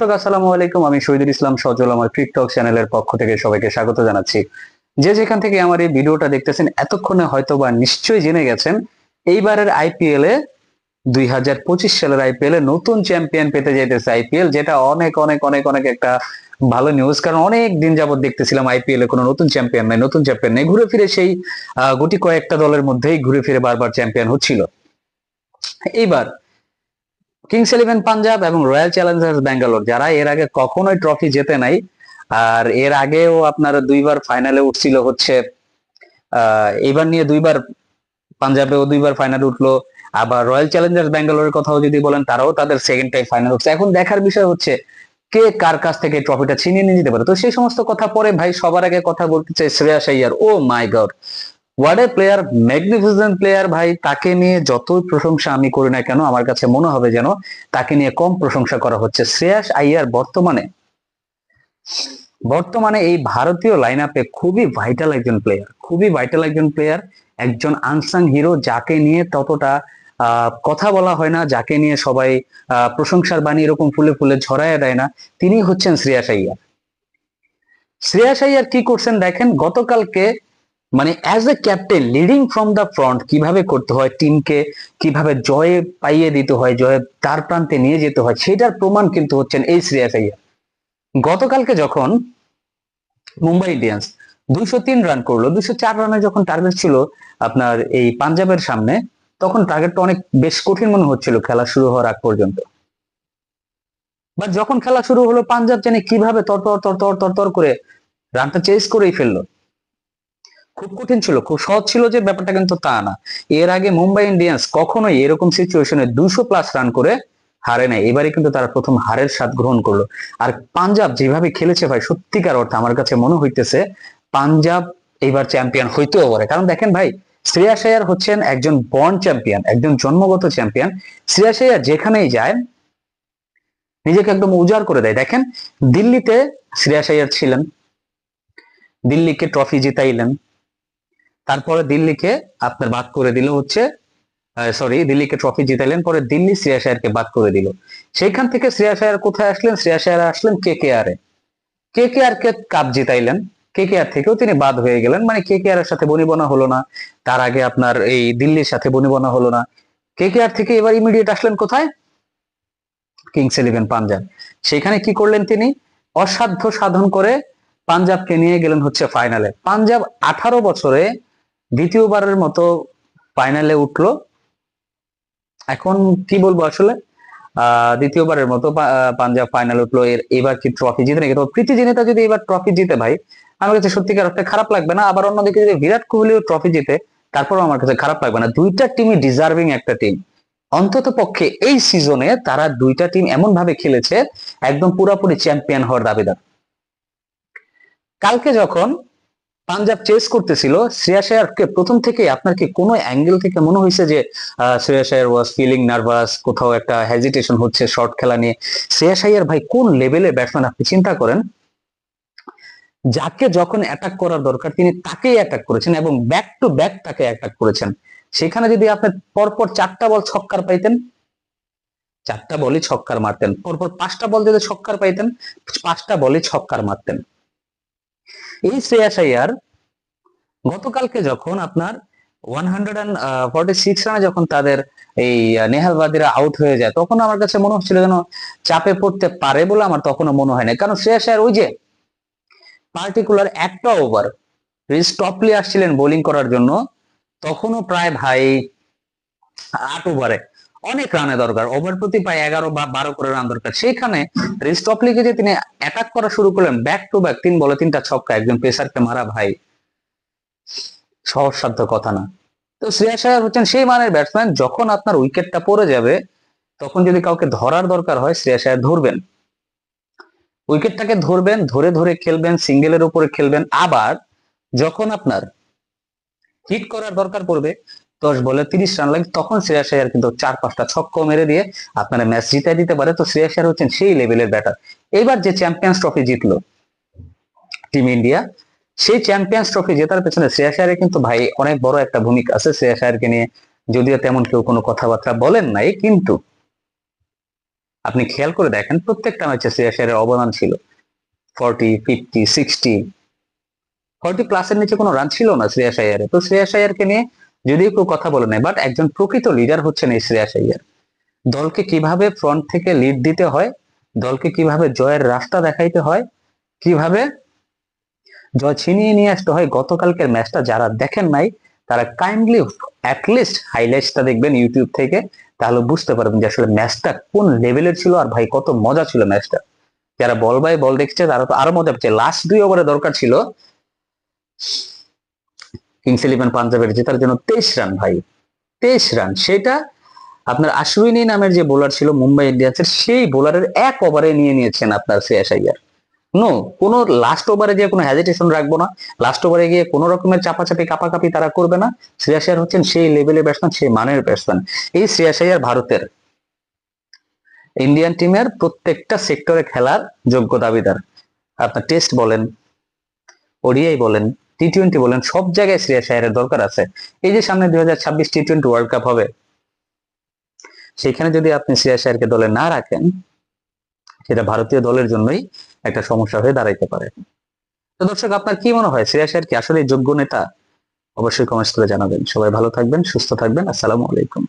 দর্শক, আসসালামু আলাইকুম। আমি শহীদুল ইসলাম সজল, আমার ক্রিকটক চ্যানেলের পক্ষ থেকে সবাইকে স্বাগত জানাচ্ছি। যে যেখান থেকে আমার এই ভিডিওটা দেখতেছেন, এতক্ষণে হয়তো বা নিশ্চয়ই জেনে গেছেন, এইবারের আইপিএল এ দুই হাজার পঁচিশ সালের আইপিএল এ নতুন চ্যাম্পিয়ন পেতে যাইতেছে আইপিএল যেটা অনেক অনেক অনেক অনেক একটা ভালো নিউজ কারণ অনেক দিন যাবত দেখতেছিলাম আইপিএল এ কোনো নতুন চ্যাম্পিয়ন নাই, নতুন চ্যাম্পিয়ন নেই। ঘুরে ফিরে সেই গুটি কয়েকটা দলের মধ্যেই ঘুরে ফিরে বারবার চ্যাম্পিয়ন হচ্ছিল। এইবার কিংস ইলেভেন পাঞ্জাব এবং রয়্যাল চ্যালেঞ্জার্স ব্যাঙ্গালোর যারা এর আগে কখনোই ট্রফি জেতে নাই, আর এর আগেও আপনার দুইবার ফাইনালে উঠছিল হচ্ছে এবার নিয়ে দুইবার পাঞ্জাবেও দুইবার ফাইনাল উঠল, আবার রয়্যাল চ্যালেঞ্জার্স ব্যাঙ্গালোরের কথাও যদি বলেন, তারাও তাদের সেকেন্ড টাইম ফাইনাল উঠছে। এখন দেখার বিষয় হচ্ছে, কে কার কাছ থেকে ট্রফিটা ছিনিয়ে নিয়ে যেতে পারে? তো সেই সমস্ত কথা পরে ভাই সবার আগে কথা বলতে চাই Shreyas Iyer oh my god what a player magnificent player ভাই। তাকে নিয়ে যতই প্রশংসা আমি করি না কেন, আমার কাছে মনে হবে যেন তাকে নিয়ে কম প্রশংসা করা হচ্ছে। শ্রেয়াস আইয়ার বর্তমানে বর্তমানে এই ভারতীয় লাইন আপে খুবই ভাইটাল একজন প্লেয়ার খুবই ভাইটাল একজন প্লেয়ার একজন আনসাং হিরো যাকে নিয়ে ততটা কথা বলা হয় না, যাকে নিয়ে সবাই প্রশংসার বাণী এরকম ফুলে ফুলে ছড়ায় দেয় না, তিনি হচ্ছেন শ্রেয়াস আইয়ার। শ্রেয়াস আইয়ার কি করছেন দেখেন, গতকালকে মানে as a captain leading from the front কীভাবে করতে হয় টিমকে কীভাবে জয়ে পাইয়ে দিতে হয়, জয়ে তার প্রান্তে নিয়ে যেতে হয় সেটার প্রমাণ কিন্তু হচ্ছেন এই শ্রেয়াস আইয়ার। গতকালকে যখন মুম্বাই ইন্ডিয়ান্স দুইশো তিন রান করল, দুইশো চার রানে যখন টার্গেট ছিল আপনার এই পাঞ্জাবের সামনে, তখন টার্গেটটা অনেক বেশ কঠিন মনে হচ্ছিল, খেলা শুরু হওয়ার আগ পর্যন্ত। বা যখন খেলা শুরু হলো, পাঞ্জাব জানে কীভাবে তর তর তর তর তর করে রানটা চেস করেই ফেলল। খুব কঠিন ছিল, খুব সহজ ছিল যে ব্যাপারটা কিন্তু তা না। এর আগে মুম্বাই ইন্ডিয়ান্স কখনোই এরকম সিচুয়েশনে দুশো প্লাস রান করে হারে নাই। এবারে কিন্তু তারা প্রথম হারের স্বাদ গ্রহণ করল। আর পাঞ্জাব যেভাবে খেলেছে ভাই, সত্যিকার অর্থে আমার কাছে মনে হইতেছে পাঞ্জাব এবার চ্যাম্পিয়ন হইতেও পারে। কারণ দেখেন ভাই শ্রেয়াস আয়ার হচ্ছেন একজন বর্ন চ্যাম্পিয়ন একজন জন্মগত চ্যাম্পিয়ন শ্রেয়াস আয়ার যেখানেই যায়, নিজেকে একদম উজাড় করে দেয়। দেখেন, দিল্লিতে শ্রেয়াস আয়ার ছিলেন, দিল্লিকে ট্রফি জিতাইলেন। তারপরে দিল্লিকে আপনার বাদ করে দিল হচ্ছে সরি দিল্লিকে ট্রফি জিতাইলেন, পরে দিল্লি শ্রেয়াস আয়ারকে বাদ করে দিল। সেইখান থেকে শ্রেয়াস আয়ার কোথায় আসলেন? শ্রেয়াস আয়ার আসলেন কে কে আর এ কে কে আর কে কাপ জিতাইলেন। কে কে আর থেকেও তিনি বাদ হয়ে গেলেন। মানে কে কে আর সাথে বনিবনা হলো না। তার আগে আপনার এই দিল্লির সাথে বনিবনা হলো না। কে কে আর থেকে এবার ইমিডিয়েট আসলেন কোথায়? কিংস ইলেভেন পাঞ্জাব সেখানে কি করলেন তিনি? অসাধ্য সাধন করে পাঞ্জাবকে নিয়ে গেলেন হচ্ছে ফাইনালে পাঞ্জাব আঠারো বছরে দ্বিতীয়বারের মতো ফাইনালে উঠল। এখন কি বলব আসলে? দ্বিতীয়বারের মতো পাঞ্জাব ফাইনাল উঠল। এবার কি ট্রফি জিতে নাকি? তো প্রীতি জিনিতা যদি এবার ট্রফি জিতে ভাই, আমার কাছে সত্যিকার অর্থে খারাপ লাগবে না। আবার অন্যদিকে যদি বিরাট কোহলিও ট্রফি জিতে, তারপরও আমার কাছে খারাপ লাগবে না। দুইটা টিমই ডিজার্ভিং একটা টিম অন্তত পক্ষে এই সিজনে তারা দুইটা টিম এমন ভাবে খেলেছে, একদম পুরোপুরি চ্যাম্পিয়ন হওয়ার দাবিদার। কালকে যখন পাঞ্জাব চেস করতেছিল শ্রেয়াস আয়ারকে প্রথম থেকে আপনার কি কোনো অ্যাঙ্গেল থেকে মনে হয়েছে যে আহ, Shreyas Iyer was feeling nervous কোথাও একটা হেজিটেশন হচ্ছে শর্ট খেলা নিয়ে? শ্রেয়া আয়ার ভাই কোন লেভেলে ব্যাটসম্যান আপনি চিন্তা করেন? যাকে যখন অ্যাটাক করার দরকার তিনি তাকেই অ্যাটাক করেছেন এবং ব্যাক টু ব্যাক তাকে অ্যাটাক করেছেন। সেখানে যদি আপনি পরপর চারটা বল ছক্কার পাইতেন চারটা বলই ছক্কার মারতেন পরপর পাঁচটা বল যদি ছক্কার পাইতেন পাঁচটা বলই ছক্কার মারতেন। এই শ্রেয়াস আইয়ার গতকালকে যখন আপনার one hundred and forty six রানে যখন তাদের এই নেহালবাদীরা আউট হয়ে যায় তখন আমার কাছে মনে হচ্ছিল যেন চাপে পড়তে পারে বলে আমার তখনও মনে হয় না কারণ শ্রেয়াস আয়ার ওই যে পার্টিকুলার একটা ওভার স্টপলি আসছিলেন বোলিং করার জন্য, তখনও প্রায় ভাই আট ওভারে অনেক রানে দরকার ওভার প্রতি প্রায় এগারো বা বারো করে রান দরকার। সেখানে রিস্টপলিকে যে তিনি অ্যাটাক করা শুরু করলেন ব্যাক টু ব্যাক তিন বলে তিনটা ছক্কা, একজন পেসারকে মারা ভাই। সহজসাধ্য কথা না। তো শ্রেয়াস আয়ার হচ্ছেন সেই মানের ব্যাটসম্যান যখন আপনার উইকেটটা পড়ে যাবে, তখন যদি কাউকে ধরার দরকার হয় শ্রেয়াস আয়ার ধরবেন। উইকেটটাকে ধরবেন, ধরে ধরে খেলবেন সিঙ্গেলের উপরে খেলবেন। আবার যখন আপনার হিট করার দরকার পড়বে দশ বলে তিরিশ রান লাগে, তখন শ্রেয়া আয়ার কিন্তু চার, পাঁচটা ছক্কা মেরে দিয়ে আপনারা ম্যাচ জিতাই দিতে পারে। তো শ্রেয়াস আয়ার হচ্ছেন সেই লেভেলের ব্যাটার এবার যে চ্যাম্পিয়ন্স ট্রফি জিতলো টিম ইন্ডিয়া সেই চ্যাম্পিয়ন্স ট্রফি জেতার পেছনে শ্রেয়া আয়ারের কিন্তু ভাই অনেক বড় একটা ভূমিকা আছে। শ্রেয়াস আয়ারকে নিয়ে যদিও তেমন কেউ কোনো কথাবার্তা বলেন নাই, কিন্তু আপনি খেয়াল করে দেখেন, প্রত্যেকটা ম্যাচে শ্রেয়া আয়ারের অবদান ছিল। ফর্টি ফিফটি সিক্সটি ফর্টি প্লাসের নিচে কোনো রান ছিল না শ্রেয়া আয়ারে তো শ্রেয়া আয়ারকে নিয়ে যদিও কেউ কথা বলে নাই বাট একজন প্রকৃত লিডার হচ্ছেন এই শ্রেয়াস আয়ার দলকে কীভাবে ফ্রন্ট থেকে লিড দিতে হয়, দলকে কীভাবে জয়ের রাস্তা দেখাইতে হয়, কীভাবে জয় ছিনিয়ে নিয়ে আসতে হয়, গতকালকের ম্যাচটা যারা দেখেন নাই, তারা কাইন্ডলি অ্যাটলিস্ট হাইলাইটসটা দেখবেন ইউটিউব থেকে, তাহলে বুঝতে পারবেন যে আসলে ম্যাচটা কোন লেভেলের ছিল আর ভাই কত মজা ছিল ম্যাচটা যারা বল বাই বল দেখছে, তারা তো আরও মজা পাচ্ছে। লাস্ট দুই ওভারে দরকার ছিল। কিংস ইলেভেন পাঞ্জাবের জেতার জন্য তেইশ রান ভাই, তেইশ রান। সেটা আপনার আশ্বিনী নামের যে বোলার ছিল মুম্বাই ইন্ডিয়ান্সের সেই বোলারের এক ওভারে নিয়ে নিয়েছেন আপনার শ্রেয়াস আইয়ার নো কোনো লাস্ট ওভারে গিয়ে কোনো হ্যাজিটেশন রাখব না। লাস্ট ওভারে গিয়ে কোনো রকমের চাপাচাপি, কাপাকাপি তারা করবে না। শ্রেয়াস আইয়ার হচ্ছেন সেই লেভেলের ব্যাটসম্যান সেই মানের ব্যাটসম্যান এই শ্রেয়াস আইয়ার ভারতের ইন্ডিয়ান টিমের প্রত্যেকটা সেক্টরে খেলার যোগ্য দাবিদার। আপনার টেস্ট বলেন, ওডিআই বলেন টি টোয়েন্টি বলেন, সব জায়গায় শ্রেয়াস আয়ারের দরকার আছে। এই যে সামনে দুই হাজার ছাব্বিশ টি টোয়েন্টি ওয়ার্ল্ড কাপ হবে, সেখানে যদি আপনি শ্রেয়াস আয়ারকে দলে না রাখেন, সেটা ভারতীয় দলের জন্যই একটা সমস্যা হয়ে দাঁড়াইতে পারে। তো দর্শক, আপনার কি মনে হয়? শ্রেয়াস আয়ার কি আসলে যোগ্য নেতা? অবশ্যই কমেন্টস করে জানাবেন। সবাই ভালো থাকবেন, সুস্থ থাকবেন। আসসালামু আলাইকুম।